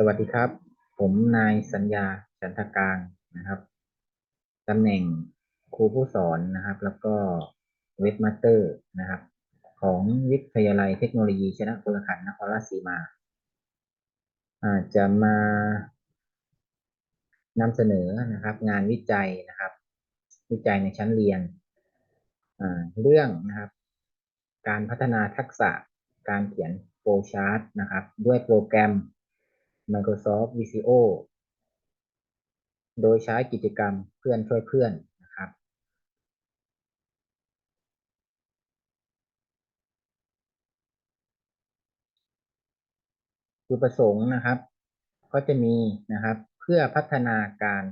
สวัสดีครับ ผมนายสัญญาจันทกลางนะครับตำแหน่งครูผู้สอนนะครับ แล้วก็เว็บมาสเตอร์นะครับ ของวิทยาลัยเทคโนโลยีชนะพลขันนครราชสีมา อาจจะมานำเสนอนะครับ งานวิจัยนะครับ วิจัยในชั้นเรียนเรื่องนะครับ การพัฒนาทักษะการเขียนโฟชาร์ตนะครับ ด้วยโปรแกรม Microsoft Visio โดยใช้กิจกรรมเพื่อนช่วยเพื่อนนะครับ จุดประสงค์นะครับ ก็จะมีนะครับเพื่อพัฒนาการ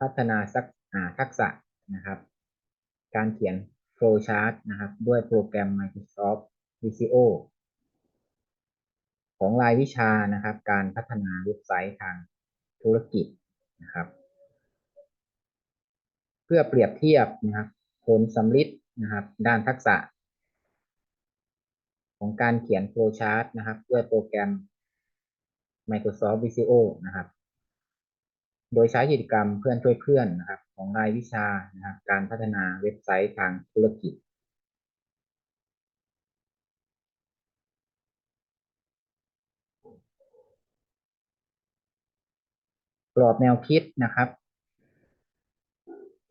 พัฒนาสักทักษะนะครับ การเขียนโฟลชาร์ตนะครับ ด้วยโปรแกรม Microsoft Visio ของรายวิชานะครับ การพัฒนาเว็บไซต์ทางธุรกิจนะครับ เพื่อเปรียบเทียบนะครับ ผลสำลิดนะครับ ด้านทักษะ ของการเขียนโฟลชาร์ตนะครับ ด้วยโปรแกรม Microsoft Visio นะครับ โดยใช้กิจกรรมเพื่อนช่วยเพื่อนนะครับ ของรายวิชานะครับการพัฒนาเว็บไซต์ทางธุรกิจ กรอบแนวคิดนะครับ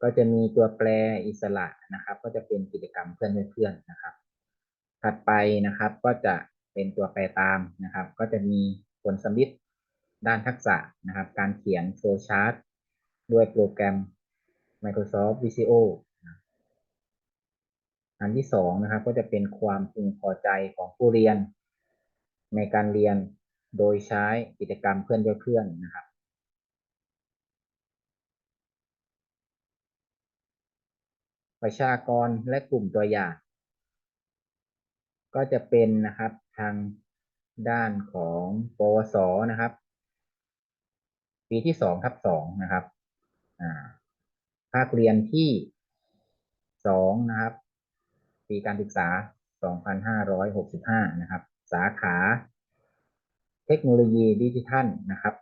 ก็จะมีตัวแปรอิสระนะครับ ก็จะเป็นกิจกรรมเพื่อนเพื่อนนะครับ ถัดไปนะครับก็จะเป็นตัวแปรตามนะครับ ก็จะมีผลสำลิดด้านทักษะนะครับ การเขียนโฟลชาร์ตด้วยโปรแกรม Microsoft Visio อันที่สองนะครับ ก็จะเป็นความพึงพอใจของผู้เรียน ในการเรียนโดยใช้กิจกรรมเพื่อนช่วยเพื่อนนะครับ ประชากรและกลุ่มตัวอย่าง ก็จะเป็นนะครับทางด้านของปวสนะครับ ปีที่สองทับสองนะครับภาคเรียนที่สองนะครับ ปีการศึกษา 2565 นะครับ สาขา เทคโนโลยีดิจิทัลนะครับ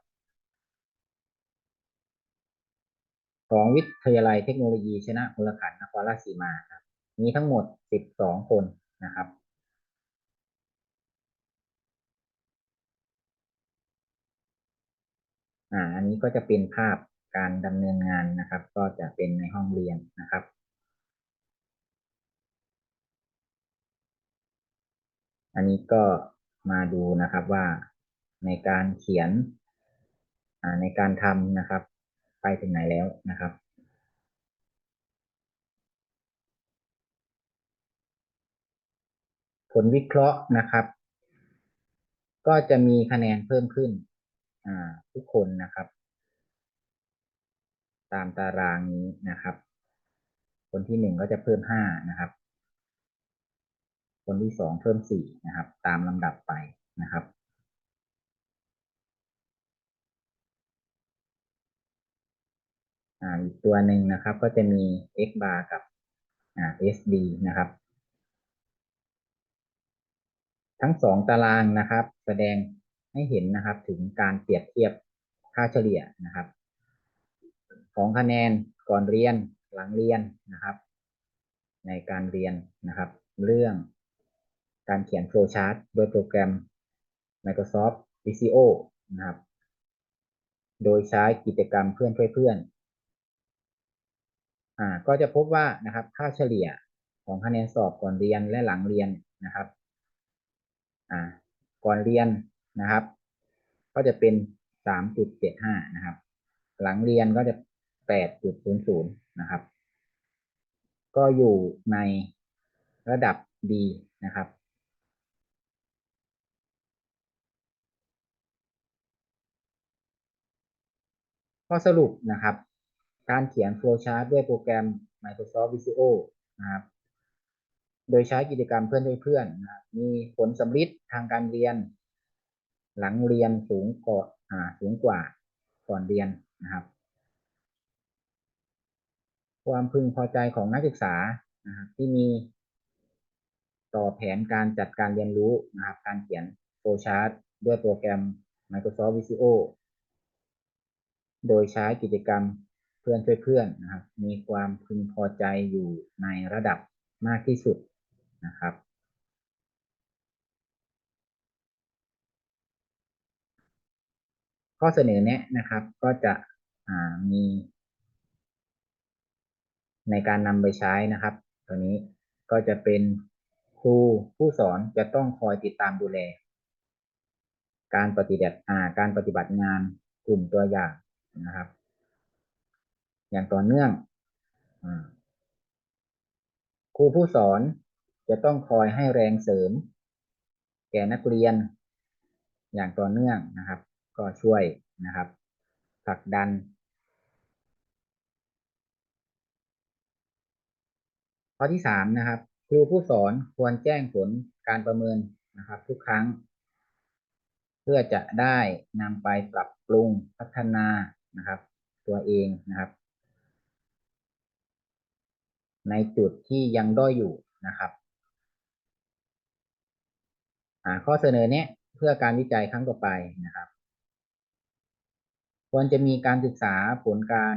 ของวิทยาลัยเทคโนโลยีชนะพลขันนครราชสีมาครับ มีทั้งหมด 12 คนนะครับ อ่า อันนี้ก็จะเป็นภาพการดำเนินงานนะครับ ก็จะเป็นในห้องเรียนนะครับอันนี้ก็มาดูนะครับว่าในการเขียนในการทำนะครับ ไปถึงไหนแล้วนะครับผลวิเคราะห์นะครับ ก็จะมีคะแนนเพิ่มขึ้นทุกคนนะครับ ตามตารางนี้นะครับ คนที่หนึ่งก็จะเพิ่มห้านะครับ คนที่สองเพิ่มสี่นะครับ ตามลำดับไปนะครับ อ่าอีกตัวหนึ่งนะครับ ก็จะมี x bar กับอ่า sd นะครับ ทั้งสองตารางนะครับ แสดงให้เห็นนะครับถึงการเปรียบเทียบค่าเฉลี่ยนะครับ ของคะแนนก่อนเรียนหลังเรียนนะครับ ในการเรียนนะครับ เรื่องการเขียนโฟลชาร์ตโดยโปรแกรม Microsoft Visio นะครับ โดยใช้กิจกรรมเพื่อนช่วยเพื่อน อ่าก็จะพบว่านะครับค่าเฉลี่ยของคะแนนสอบก่อนเรียนและหลังเรียนนะครับอ่าก่อนเรียนนะครับ ก็จะเป็น3.75นะครับ หลังเรียนก็จะ8.00นะครับ ก็อยู่ในระดับดีนะครับข้อสรุปนะครับ การเขียนโฟลชาร์ตด้วยโปรแกรม Microsoft Visio นะครับ โดยใช้กิจกรรมเพื่อนด้วยเพื่อนนะครับมีผลสำลิดทางการเรียน หลังเรียนสูงกว่าสูงกว่าก่อนเรียนนะครับ ความพึงพอใจของนักศึกษานะครับที่มีต่อแผนการจัดการเรียนรู้นะครับ การเขียนโฟลชาร์ตด้วยโปรแกรม Microsoft Visio โดยใช้กิจกรรม เพื่อนช่วยเพื่อนนะครับ มีความพึงพอใจอยู่ในระดับมากที่สุดนะครับ ข้อเสนอแนะนะครับก็จะมี ในการนำไปใช้นะครับ ตัวนี้ก็จะเป็นครูผู้สอนจะต้องคอยติดตามดูแล การปฏิบัติการปฏิบัติงานกลุ่มตัวอย่างนะครับ อย่างต่อเนื่องครูผู้สอนจะต้องคอยให้แรงเสริม แก่นักเรียน อย่างต่อเนื่องนะครับ ก็ช่วยนะครับผลักดันข้อที่สามนะครับ ครูผู้สอนควรแจ้งผลการประเมินนะครับ ทุกครั้ง เพื่อจะได้นำไปปรับปรุงพัฒนานะครับ ตัวเองนะครับ ในจุดที่ยังด้อยอยู่นะครับข้อเสนอเนี้ยเพื่อการวิจัยครั้งต่อไปนะครับ ควรจะมีการศึกษาผลการ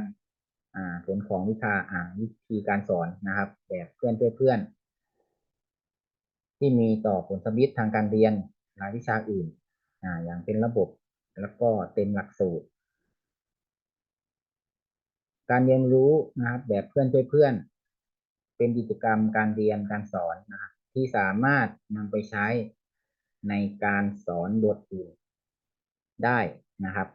ผลของวิชาวิธีการสอนนะครับ แบบเพื่อนเพื่อนที่มีต่อผลสมิตทางการเรียนรายวิชาอื่นออย่างเป็นระบบแล้วก็เต็มหลักสูตร การเรียนรู้นะครับ แบบเพื่อนช่วยเพื่อน เป็นกิจกรรมการเรียนการสอนนะครับที่สามารถนำไปใช้ในการสอนบทอื่นได้นะครับ